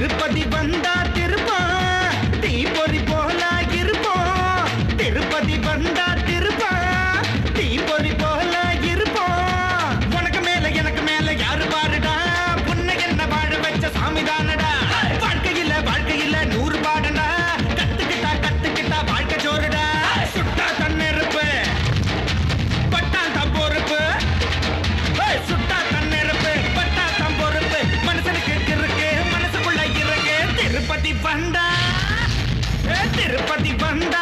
திருப்பதி வந்தா திருப்பம். தீப்பொறி போல இருப்போம் திருப்பதி வந்தா திருப்பம். தீப்பொறி போல இருப்போம் உனக்கு மேல எனக்கு மேல யாரு பாருடா உன்னை என்ன வாழ வச்ச சாமிதான வந்தா திருப்பதி வந்தா